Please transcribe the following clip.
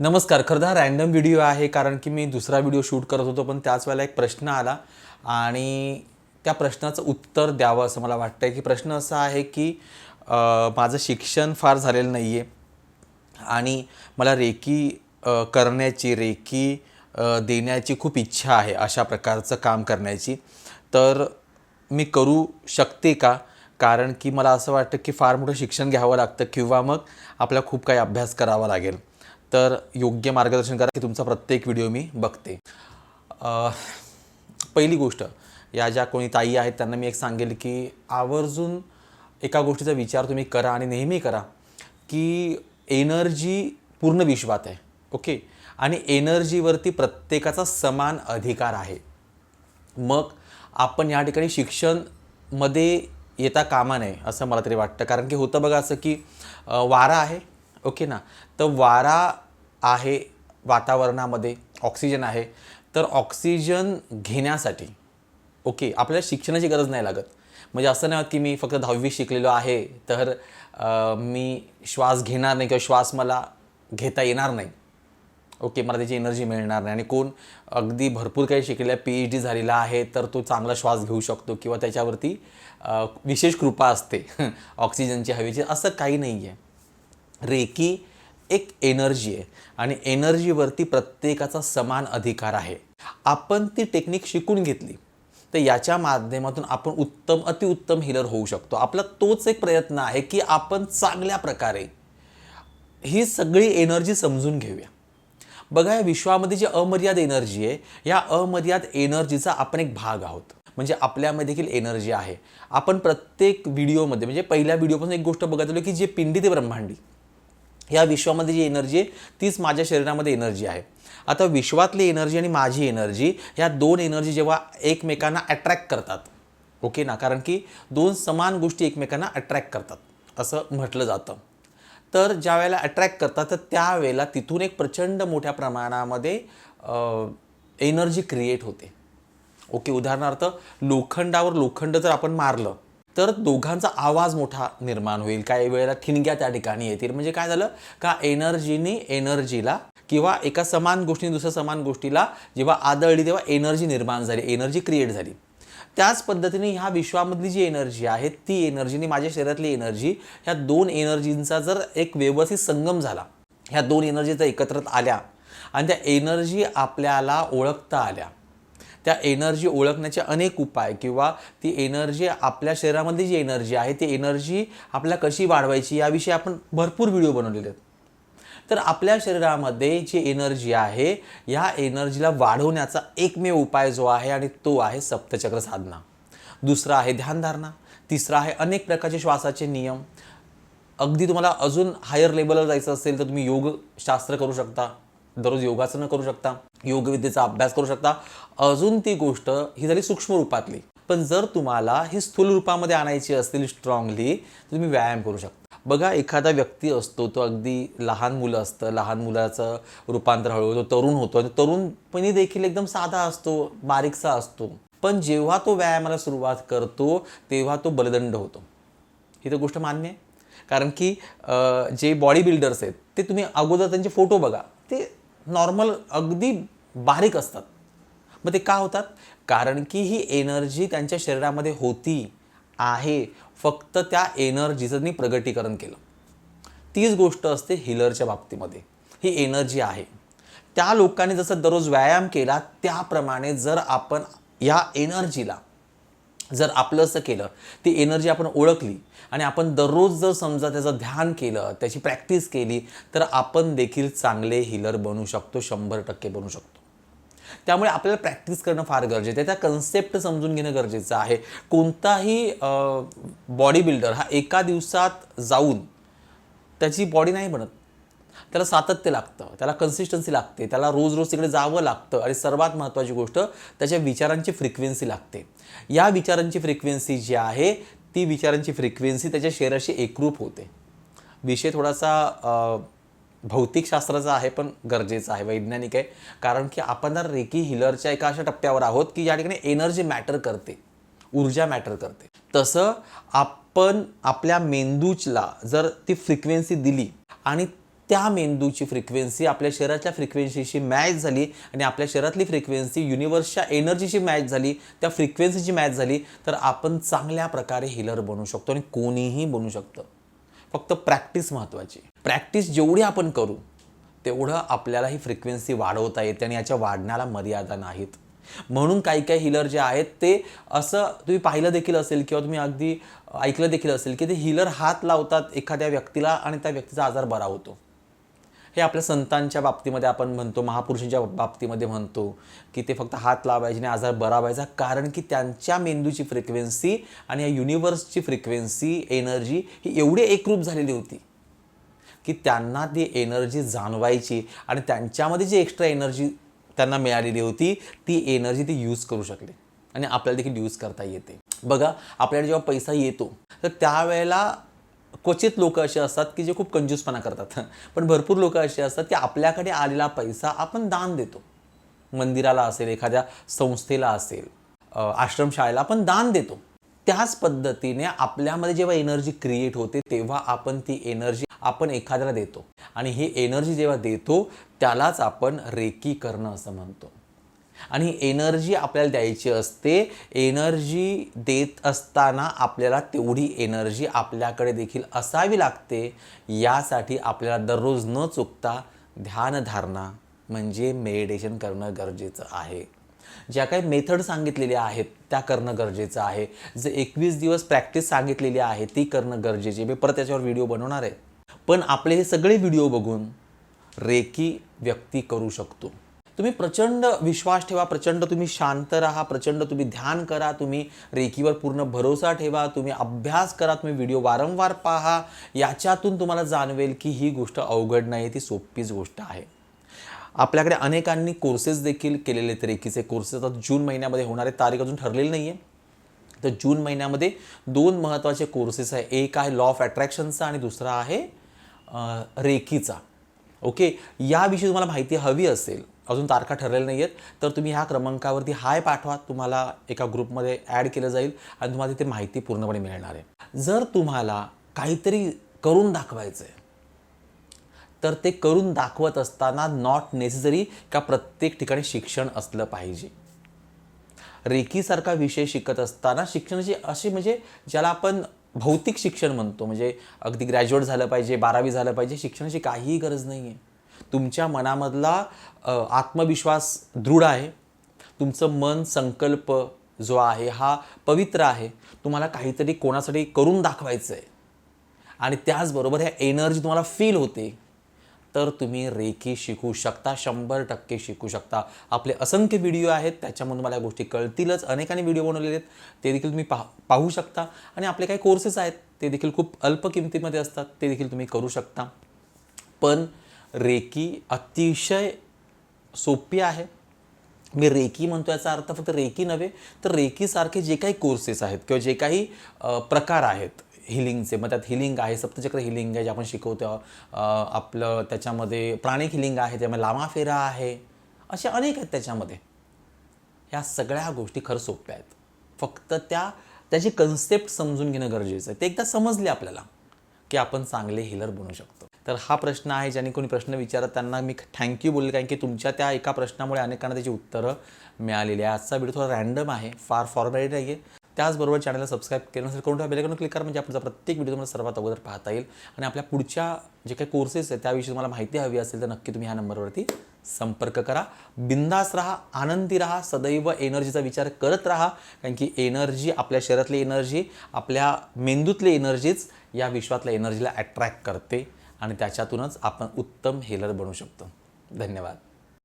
नमस्कार खरं हा रॅन्डम व्हिडिओ आहे कारण की मी दुसरा व्हिडिओ शूट करत होतो पण त्याच वेळेला एक प्रश्न आला आणि त्या प्रश्नाचं उत्तर द्यावं असं मला वाटतं आहे की प्रश्न असा आहे की माझं शिक्षण फार झालेलं नाही आहे आणि मला रेकी करण्याची रेकी देण्याची खूप इच्छा आहे अशा प्रकारचं काम करण्याची. तर मी करू शकते का? कारण की मला असं वाटतं की फार मोठं शिक्षण घ्यावं लागतं किंवा मग आपला खूप काही अभ्यास करावा लागेल. तर योग्य मार्गदर्शन करा की तुमचा प्रत्येक व्हिडिओ मी बघते. पहिली गोष्ट या ज्या कोणी ताई आहेत त्यांना मी एक सांगेल की आवर्जून एका गोष्टीचा विचार तुम्ही करा आणि नेहमी करा की एनर्जी पूर्ण विश्वात आहे ओके? आणि एनर्जीवरती प्रत्येकाचा समान अधिकार आहे. मग आपण या ठिकाणी शिक्षणमध्ये येता कामा नये असं मला तरी वाटतं. कारण की होतं बघा असं की वारा आहे ओके ना? तर वारा आहे वातावरणामध्ये ऑक्सिजन आहे. तर ऑक्सिजन घेण्यासाठी ओके आपल्याला शिक्षणाची गरज नाही लागत. म्हणजे असं नाही की मी फक्त दहावी शिकलेलो आहे तर मी श्वास घेणार नाही किंवा श्वास मला घेता येणार नाही. ओके मला त्याची एनर्जी मिळणार नाही. आणि कोण अगदी भरपूर काही शिकलेला पी एच डी झालेला आहे तर तो चांगला श्वास घेऊ शकतो किंवा त्याच्यावरती विशेष कृपा असते ऑक्सिजनची हवेची. असं काही नाही आहे रेकी एक एनर्जी आहे आणि एनर्जीवरती प्रत्येकाचा समान अधिकार आहे. आपण ती टेक्निक शिकून घेतली तर याच्या माध्यमातून आपण उत्तम अतिउत्तम हिलर होऊ शकतो. आपला तोच एक प्रयत्न आहे की आपण चांगल्या प्रकारे ही सगळी एनर्जी समजून घेऊया. बघा या विश्वामध्ये जी अमर्याद एनर्जी आहे या अमर्याद एनर्जीचा आपण एक भाग आहोत. म्हणजे आपल्यामध्ये देखील एनर्जी आहे. आपण प्रत्येक व्हिडिओमध्ये म्हणजे पहिल्या व्हिडिओपासून एक गोष्ट बघत आलो की जे पिंडी ते ब्रह्मांडी. या विश्वामध्ये जी एनर्जी आहे तीच माझ्या शरीरामध्ये एनर्जी आहे. आता विश्वातली एनर्जी आणि माझी एनर्जी ह्या दोन एनर्जी जेव्हा एकमेकांना अट्रॅक्ट करतात ओके ना? कारण की दोन समान गोष्टी एकमेकांना अट्रॅक्ट करतात असं म्हटलं जातं. तर ज्या वेळेला अट्रॅक्ट करतात तर त्यावेळेला तिथून एक प्रचंड मोठ्या प्रमाणामध्ये एनर्जी क्रिएट होते. ओके उदाहरणार्थ लोखंडावर लोखंड जर आपण मारलं तर दोघांचा आवाज मोठा निर्माण होईल. काही वेळेला ठिणग्या त्या ठिकाणी येतील. म्हणजे काय झालं? का एनर्जीनी एनर्जीला किंवा एका समान गोष्टीने दुसऱ्या समान गोष्टीला जेव्हा आदळली तेव्हा एनर्जी निर्माण झाली एनर्जी क्रिएट झाली. त्याच पद्धतीने ह्या विश्वामधली जी एनर्जी आहे ती एनर्जीने माझ्या शरीरातली एनर्जी ह्या दोन एनर्जींचा जर एक व्यवस्थित संगम झाला ह्या दोन एनर्जी जर आल्या आणि त्या एनर्जी आपल्याला ओळखता आल्या त्या एनर्जी ओळखण्याचे अनेक उपाय किंवा ती एनर्जी आपल्या शरीरामधली जी एनर्जी आहे ती एनर्जी आपल्याला कशी वाढवायची याविषयी आपण भरपूर व्हिडिओ बनवलेले आहेत. तर आपल्या शरीरामध्ये जी एनर्जी आहे या एनर्जीला वाढवण्याचा एकमेव उपाय जो आहे आणि तो आहे सप्तचक्र साधना. दुसरा आहे ध्यानधारणा तिसरा आहे अनेक प्रकारचे श्वासाचे नियम. अगदी तुम्हाला अजून हायर लेवलवर जायचं असेल तर तुम्ही योगशास्त्र करू शकता. दररोज योगासनं करू शकता योगविद्येचा अभ्यास करू शकता. अजून ती गोष्ट ही झाली सूक्ष्म रूपातली. पण जर तुम्हाला ही स्थूल रूपामध्ये आणायची असतील स्ट्रॉंगली तर तुम्ही व्यायाम करू शकता. बघा एखादा व्यक्ती असतो तो अगदी लहान मुलं असतं लहान मुलाचं रूपांतर हळूहळू तो तरुण होतो आणि तरुणपणी देखील एकदम साधा असतो बारीकसा असतो. पण जेव्हा तो व्यायामाला सुरुवात करतो तेव्हा तो बलदंड होतो. ही तर गोष्ट मान्य आहे. कारण की जे बॉडी बिल्डर्स आहेत ते तुम्ही अगोदर त्यांचे फोटो बघा. नॉर्मल अगदी बारीक असतात. मग ते का होतात? कारण की ही एनर्जी त्यांच्या शरीरामध्ये होती आहे फक्त त्या एनर्जीचं त्यांनी प्रगटीकरण केलं. तीच गोष्ट असते हिलरच्या बाबतीमध्ये. ही एनर्जी आहे. त्या लोकांनी जसं दररोज व्यायाम केला त्याप्रमाणे जर आपण या एनर्जीला जर आपलं असं केलं ती एनर्जी आपण ओळखली आणि आपण दररोज जर समजा त्याचं ध्यान केलं त्याची प्रॅक्टिस केली तर आपण देखील चांगले हिलर बनू शकतो शंभर टक्के बनू शकतो. त्यामुळे आपल्याला प्रॅक्टिस करणं फार गरजेचं आहे. त्या कन्सेप्ट समजून घेणं गरजेचं आहे. कोणताही बॉडी बिल्डर हा एका दिवसात जाऊन त्याची बॉडी नाही बनत. त्याला सातत्य लागतं त्याला कन्सिस्टन्सी लागते त्याला रोज रोज तिकडे जावं लागतं आणि सर्वात महत्त्वाची गोष्ट त्याच्या विचारांची फ्रिक्वेन्सी लागते. या विचारांची फ्रिक्वेन्सी जी आहे ती विचारांची फ्रिक्वेन्सी त्याच्या शरीराशी एकरूप होते. विषय थोडासा भौतिकशास्त्राचा आहे पण गरजेचा आहे वैज्ञानिक आहे. कारण की आपण जर रेकी हिलरच्या एका अशा टप्प्यावर आहोत की या ठिकाणी एनर्जी मॅटर करते ऊर्जा मॅटर करते. तसं आपण आपल्या मेंदूला जर ती फ्रिक्वेन्सी दिली आणि त्या मेंदूची फ्रिक्वेन्सी आपल्या शरीराच्या फ्रिक्वेन्सीशी मॅच झाली आणि आपल्या शरीरातली फ्रिक्वेन्सी युनिवर्सच्या एनर्जीशी मॅच झाली त्या फ्रिक्वेन्सीची मॅच झाली तर आपण चांगल्या प्रकारे हिलर बनू शकतो आणि कोणीही बनू शकतं. फक्त प्रॅक्टिस महत्त्वाची प्रॅक्टिस जेवढी आपण करू तेवढं आपल्याला ही फ्रिक्वेन्सी वाढवता येते आणि याच्या वाढण्याला मर्यादा नाहीत. म्हणून काही काही हिलर जे आहेत ते असं तुम्ही पाहिलं देखील असेल किंवा तुम्ही अगदी ऐकलं देखील असेल की ते हिलर हात लावतात एखाद्या व्यक्तीला आणि त्या व्यक्तीचा आजार बरा होतो. हे आपल्या संतांच्या बाबतीमध्ये आपण म्हणतो महापुरुषांच्या बाबतीमध्ये म्हणतो की ते फक्त हात लावायचे आणि आजार बरा व्हायचा कारण की त्यांच्या मेंदूची फ्रिक्वेन्सी आणि या युनिवर्सची फ्रिक्वेन्सी एनर्जी ही एवढी एकरूप झालेली होती की त्यांना ती एनर्जी जाणवायची आणि त्यांच्यामध्ये जी एक्स्ट्रा एनर्जी त्यांना मिळालेली होती ती एनर्जी ते यूज करू शकले आणि आपल्याला देखील यूज करता येते. बघा आपल्याला जेव्हा पैसा येतो तर त्यावेळेला क्वचित लोक असे असतात की जे खूप कंजूसपणा करतात. पण भरपूर लोक असे असतात की आपल्याकडे आलेला पैसा आपण दान देतो. मंदिराला असेल एखाद्या संस्थेला असेल आश्रमशाळेला आपण दान देतो. त्याच पद्धतीने आपल्यामध्ये जेव्हा एनर्जी क्रिएट होते तेव्हा आपण ती एनर्जी आपण एखाद्याला देतो. आणि ही एनर्जी जेव्हा देतो त्यालाच आपण रेकी करणं असं म्हणतो. आणि एनर्जी आपल्याला द्यायची असते एनर्जी देत असताना आपल्याला तेवढी एनर्जी आपल्याकडे देखील असावी लागते. यासाठी आपल्याला दररोज न चुकता ध्यानधारणा म्हणजे मेडिटेशन करणं गरजेचं आहे. ज्या काही मेथड सांगितलेल्या आहेत त्या करणं गरजेचं आहे. जे एकवीस दिवस प्रॅक्टिस सांगितलेली आहे ती करणं गरजेची मी परत त्याच्यावर व्हिडिओ बनवणार आहे. पण आपले हे सगळे व्हिडिओ बघून रेकी व्यक्ती करू शकतो. तुम्ही प्रचंड विश्वास ठेवा प्रचंड तुम्ही शांत राहा प्रचंड तुम्ही ध्यान करा तुम्ही रेकीवर पूर्ण भरोसा ठेवा तुम्ही अभ्यास करा तुम्ही व्हिडिओ वारंवार पहा. याच्यातून तुम्हाला जाणवेल की ही गोष्ट अवघड नाही ती सोपीच गोष्ट आहे. आपल्याकडे अनेकांनी कोर्सेस देखील केलेले आहेत रेकीचे कोर्सेस आता जून महिन्यामध्ये होणारे तारीख अजून ठरलेली नाही आहे तर जून महिन्यामध्ये दोन महत्त्वाचे कोर्सेस आहे. एक आहे लॉ ऑफ अट्रॅक्शनचा आणि दुसरा आहे रेकीचा ओके याविषयी तुम्हाला माहिती हवी असेल अजून तारखा ठरलेल्या नाही आहेत तर तुम्ही ह्या क्रमांकावरती हाय पाठवा. तुम्हाला एका ग्रुपमध्ये ॲड केलं जाईल आणि तुम्हाला तिथे माहिती पूर्णपणे मिळणार आहे. जर तुम्हाला काहीतरी करून दाखवायचं आहे तर ते करून दाखवत असताना नॉट नेसेसरी का प्रत्येक ठिकाणी शिक्षण असलं पाहिजे. रेकीसारखा विषय शिकत असताना शिक्षणाची अशी म्हणजे ज्याला आपण भौतिक शिक्षण म्हणतो म्हणजे अगदी ग्रॅज्युएट झालं पाहिजे बारावी झालं पाहिजे शिक्षणाची काहीही गरज नाही आहे तुमच्या मनामधला आत्मविश्वास दृढ आहे. तुमचं मन संकल्प जो आहे हा पवित्र आहे. तुम्हाला काहीतरी कोणासाठी करून दाखवायचं आहे आणि त्याचबरोबर ह्या एनर्जी तुम्हाला फील होते. तर तुम्ही रेकी शिकू शकता शंभर टक्के शिकू शकता. आपले असंख्य व्हिडिओ आहेत त्याच्यामधून मला या गोष्टी कळतीलच. अनेकांनी व्हिडिओ बनवलेले आहेत ते देखील तुम्ही पाह पाहू शकता. आणि आपले काही कोर्सेस आहेत ते देखील खूप अल्प किमतीमध्ये असतात ते देखील तुम्ही करू शकता. पण रेकी अतिशय सोपी आहे. मी रेकी म्हणतो याचा अर्थ फक्त रेकी नव्हे तर रेकीसारखे जे काही कोर्सेस आहेत किंवा जे काही प्रकार आहेत हिलिंगचे मग त्यात हिलिंग आहे सप्तचक्र हिलिंग आहे जे आपण शिकवतो आपलं त्याच्यामध्ये प्राणिक हिलिंग आहे त्यामध्ये लामाफेरा आहे असे अनेक आहेत त्याच्यामध्ये. ह्या सगळ्या गोष्टी खरं सोप्या आहेत. फक्त त्या त्याची कन्सेप्ट समजून घेणं गरजेचं आहे. ते एकदा समजले आपल्याला की आपण चांगले हिलर बनू शकतो. तर हा प्रश्न आहे ज्याने कोणी प्रश्न विचारत त्यांना मी थँक्यू बोलले. कारण की तुमच्या त्या एका प्रश्नामुळे अनेकांना त्याची उत्तरं मिळालेली आहे आजचा व्हिडिओ थोडा रॅन्डम आहे फार फॉर्मॅलिटी नाही आहे त्याचबरोबर चॅनलला सबस्क्राईब केलं नसेल कोणत्या बेलेकॉन क्लिक करा म्हणजे आपला प्रत्येक व्हिडिओ तुम्हाला सर्वात अगोदर पाहता येईल. आणि आपल्या पुढच्या जे काही कोर्सेस आहेत त्याविषयी तुम्हाला माहिती हवी असेल तर नक्की तुम्ही ह्या नंबरवरती संपर्क करा. बिंदास राहा आनंदी राहा सदैव एनर्जीचा विचार करत राहा. कारण की एनर्जी आपल्या शरीरातली एनर्जी आपल्या मेंदूतली एनर्जीच या विश्वातल्या एनर्जीला अट्रॅक्ट करते. आणि त्याच्यातूनच आपण उत्तम हेलर बनू शकतो. धन्यवाद.